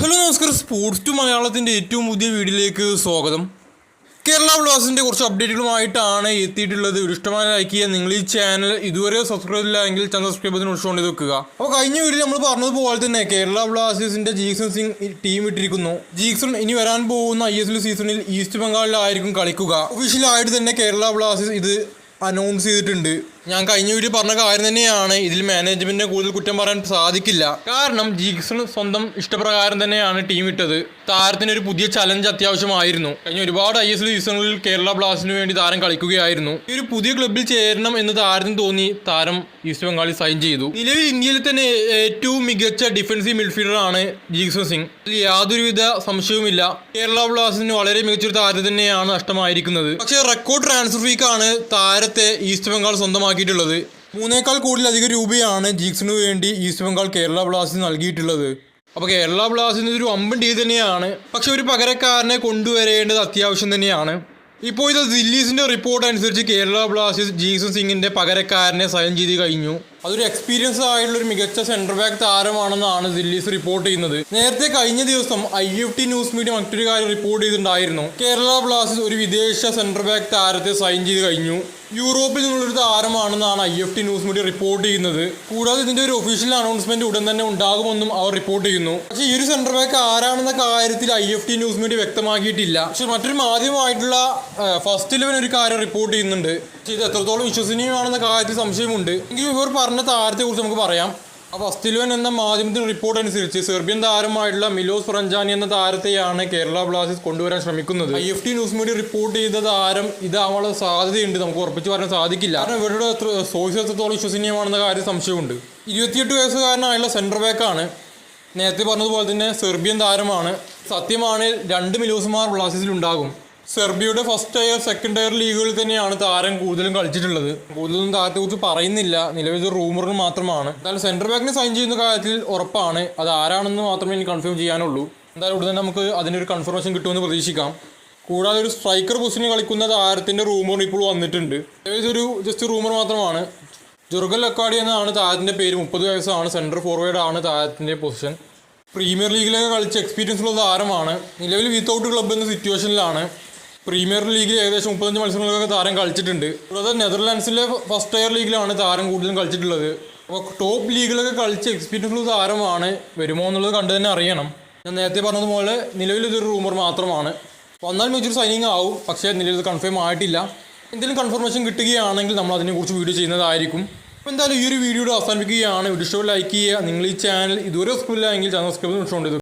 Hello നമസ്കാരം. Sports to മലയാളത്തിന്റെ ഏറ്റവും പുതിയ വീഡിയോയിലേക്ക് സ്വാഗതം. കേരള ബ്ലോസിന്റെ കുറച്ച് അപ്ഡേറ്റുകളുമായിട്ടാണ് എത്തിയിട്ടുള്ളത്. ഇഷ്ടമായ ലൈക്ക് ചെയ്യുക നിങ്ങൾ ഈ ചാനൽ ഇതുവരെ സബ്സ്ക്രൈബ് ചെയ്തില്ല എങ്കിൽ ചാനൽ സബ്സ്ക്രൈബ് ചെയ്ത് നോട്ട് ചെയ്ത് വെക്കുക. അപ്പോൾ കഴിഞ്ഞ വീഡിയോ നമ്മൾ പറഞ്ഞതുപോലെ തന്നെ കേരള ബ്ലാസ്റ്റേഴ്സിന്റെ ജീക്സൺ സിംഗ് ടീം ഇട്ടിരിക്കുന്നു. ജീക്സൺ ഇനി വരാൻ പോകുന്ന ഐ എസ് എൽ സീസണിൽ ഈസ്റ്റ് ബംഗാളിലായിരിക്കും കളിക്കുക. ഒഫീഷ്യലായിട്ട് തന്നെ കേരള ബ്ലാസ്റ്റേഴ്സ് ഇത് അനൗൺസ് ചെയ്തിട്ടുണ്ട്. ഞാൻ കഴിഞ്ഞ വീഡിയോ പറഞ്ഞ കാര്യം തന്നെയാണ്. ഇതിൽ മാനേജ്മെന്റിനെ കൂടുതൽ കുറ്റം പറയാൻ സാധിക്കില്ല. കാരണം ജീക്സൺ സ്വന്തം ഇഷ്ടപ്രകാരം തന്നെയാണ് ടീം ഇട്ടത്. താരത്തിന് ഒരു പുതിയ ചലഞ്ച് അത്യാവശ്യമായിരുന്നു. കഴിഞ്ഞ ഒരുപാട് ഐ എസ് എൽ സീസണുകളിൽ കേരള ബ്ലാസ്റ്റിന് വേണ്ടി താരം കളിക്കുകയായിരുന്നു. ഈ ഒരു പുതിയ ക്ലബിൽ ചേരണം എന്ന് താരത്തിന് തോന്നി താരം ഈസ്റ്റ് ബംഗാളിൽ സൈൻ ചെയ്തു. നിലവിൽ ഇന്ത്യയിൽ തന്നെ ഏറ്റവും മികച്ച ഡിഫൻസീവ് മിഡ്ഫീൽഡർ ആണ് ജീക്സൺ സിംഗ് യാതൊരുവിധ സംശയവുമില്ല. കേരള ബ്ലാസ്റ്റിന് വളരെ മികച്ചൊരു താരം തന്നെയാണ് നഷ്ടമായിരിക്കുന്നത്. പക്ഷേ റെക്കോർഡ് ട്രാൻസ്ഫർ ഫീക്കാണ് താരത്തെ ഈസ്റ്റ് ബംഗാൾ സ്വന്തമാക്കിയിട്ടുള്ളത് മൂന്നേക്കാൾ കൂടുതലധികം രൂപയാണ് ജീക്സിനു വേണ്ടി ഈസ്റ്റ് ബംഗാൾ കേരള ബ്ലാസ്റ്റിന് നൽകിയിട്ടുള്ളത്. അപ്പോൾ കേരള ബ്ലാസ്റ്റിന് ഒരു അമ്പൻ ഡീൽ തന്നെയാണ്. പക്ഷെ ഒരു പകരക്കാരനെ കൊണ്ടുവരേണ്ടത് അത്യാവശ്യം തന്നെയാണ്. ഇപ്പോൾ ഇത് ദില്ലീസിന്റെ റിപ്പോർട്ട് അനുസരിച്ച് കേരള ബ്ലാസ്റ്റേഴ്സ് ജീക്സൺ സിംഗിന്റെ പകരക്കാരനെ സൈൻ ചെയ്ത് കഴിഞ്ഞു. അതൊരു എക്സ്പീരിയൻസ് ആയിട്ടുള്ള ഒരു മികച്ച സെന്റർ ബാക്ക് താരമാണെന്നാണ് ദില്ലീസ് റിപ്പോർട്ട് ചെയ്യുന്നത്. നേരത്തെ കഴിഞ്ഞ ദിവസം I F T news media മറ്റൊരു കാര്യം റിപ്പോർട്ട് ചെയ്തിട്ടുണ്ടായിരുന്നു. കേരള ബ്ലാസ്റ്റേഴ്സ് ഒരു വിദേശ സെന്റർ ബാക്ക് താരത്തെ സൈൻ ചെയ്ത് കഴിഞ്ഞു. യൂറോപ്പിൽ നിന്നുള്ളൊരു താരമാണെന്നാണ് I F T news media report ചെയ്യുന്നത്. കൂടാതെ ഇതിന്റെ ഒരു ഒഫീഷ്യൽ അനൗൺസ്മെന്റ് ഉടൻ തന്നെ ഉണ്ടാകുമെന്നും അവർ റിപ്പോർട്ട് ചെയ്യുന്നു. പക്ഷേ ഈ ഒരു സെന്റർ ബാക്ക് ആരാണെന്ന കാര്യത്തിൽ I F T news media വ്യക്തമാക്കിയിട്ടില്ല. പക്ഷെ മറ്റൊരു മാധ്യമമായിട്ടുള്ള ഫസ്റ്റ് ഇലവൻ ഒരു കാര്യം റിപ്പോർട്ട് ചെയ്യുന്നുണ്ട്. ഇത് എത്രത്തോളം വിശ്വസനീയമാണെന്ന കാര്യത്തിൽ സംശയമുണ്ട്. എങ്കിലും ഇവർ പറഞ്ഞ താരത്തെ കുറിച്ച് നമുക്ക് പറയാം. ഇലവൻ എന്ന മാധ്യമത്തിന്റെ റിപ്പോർട്ട് അനുസരിച്ച് സെർബിയൻ താരമായിട്ടുള്ള മിലോസ് ഫ്രഞ്ചാനി എന്ന താരത്തെയാണ് കേരള ബ്ലാസ്റ്റേഴ്സ് കൊണ്ടുവരാൻ ശ്രമിക്കുന്നത്. I F T news media report ചെയ്ത താരം ഇതാവാനുള്ള സാധ്യതയുണ്ട്. നമുക്ക് ഉറപ്പിച്ച് പറയാൻ സാധിക്കില്ല. കാരണം ഇവരുടെ സോഴ്സ് എത്രത്തോളം വിശ്വസനീയമാണെന്ന കാര്യം സംശയമുണ്ട്. ഇരുപത്തിയെട്ട് വയസ്സുകാരനായുള്ള സെന്റർ ബാക്കാണ് നേരത്തെ പറഞ്ഞതുപോലെ തന്നെ സെർബിയൻ താരമാണ്. സത്യമാണ് രണ്ട് മിലോസുമാർ ബ്ലാസ്റ്റേഴ്സിൽ ഉണ്ടാകും. സെർബിയയുടെ ഫസ്റ്റ് ടയർ സെക്കൻഡ് ടയർ ലീഗുകളിൽ തന്നെയാണ് താരം കൂടുതലും കളിച്ചിട്ടുള്ളത്. കൂടുതലും താരത്തെ കുറിച്ച് പറയുന്നില്ല. നിലവിൽ റൂമറിന് മാത്രമാണ്. എന്തായാലും സെന്റർ ബാക്കിന് സൈൻ ചെയ്യുന്ന കാര്യത്തിൽ ഉറപ്പാണ്. അത് ആരാണെന്ന് മാത്രമേ എനിക്ക് കൺഫേം ചെയ്യാനുള്ളൂ. എന്തായാലും ഉടനെ നമുക്ക് അതിനൊരു കൺഫർമേഷൻ കിട്ടുമെന്ന് പ്രതീക്ഷിക്കാം. കൂടാതെ ഒരു സ്ട്രൈക്കർ പൊസിഷനിൽ കളിക്കുന്ന താരത്തിന്റെ റൂമർ ഇപ്പോൾ വന്നിട്ടുണ്ട്. ഒരു ജസ്റ്റ് റൂമർ മാത്രമാണ്. ജുർഗൽ അക്കാഡി എന്നാണ് താരത്തിന്റെ പേര്. മുപ്പത് വയസ്സാണ്. സെന്റർ ആണ് താരത്തിന്റെ പൊസിഷൻ പ്രീമിയർ ലീഗിലൊക്കെ കളിച്ച് എക്സ്പീരിയൻസ് ഉള്ള താരമാണ്. നിലവിൽ വിത്തൗട്ട് ക്ലബ്ബ് എന്ന സിറ്റുവേഷനിലാണ് പ്രീമിയർ ലീഗിൽ ഏകദേശം മുപ്പത്തഞ്ച് മത്സരങ്ങളൊക്കെ താരം കളിച്ചിട്ടുണ്ട്. കൂടാതെ നെതർലാൻഡ്സിലെ ഫസ്റ്റ് ടയർ ലീഗിലാണ് താരം കൂടുതലും കളിച്ചിട്ടുള്ളത്. അപ്പോൾ ടോപ്പ് ലീഗിലൊക്കെ കളിച്ച് എക്സ്പീരിയൻസ് ഉള്ള താരമാണ് വരുമോ എന്നുള്ളത് കണ്ടു തന്നെ അറിയണം. ഞാൻ നേരത്തെ പറഞ്ഞതുപോലെ നിലവിൽ ഇതൊരു റൂമർ മാത്രമാണ്. വന്നാൽ മേജർ സൈനിങ് ആവും പക്ഷേ നിലവിൽ കൺഫേം ആയിട്ടില്ല. എന്തെങ്കിലും കൺഫർമേഷൻ കിട്ടുകയാണെങ്കിൽ നമ്മൾ അതിനെക്കുറിച്ച് വീഡിയോ ചെയ്യുന്നതായിരിക്കും. അപ്പോൾ എന്തായാലും ഈ ഒരു വീഡിയോയുടെ അവസാനിപ്പിക്കുകയാണ്. വീഡിയോ ലൈക്ക് ചെയ്യുക. നിങ്ങൾ ഈ ചാനൽ ഇതുവരെ സ്കൂളിലായെങ്കിൽ ചാനൽ സബ്സ്ക്രൈബ് ചെയ്ത്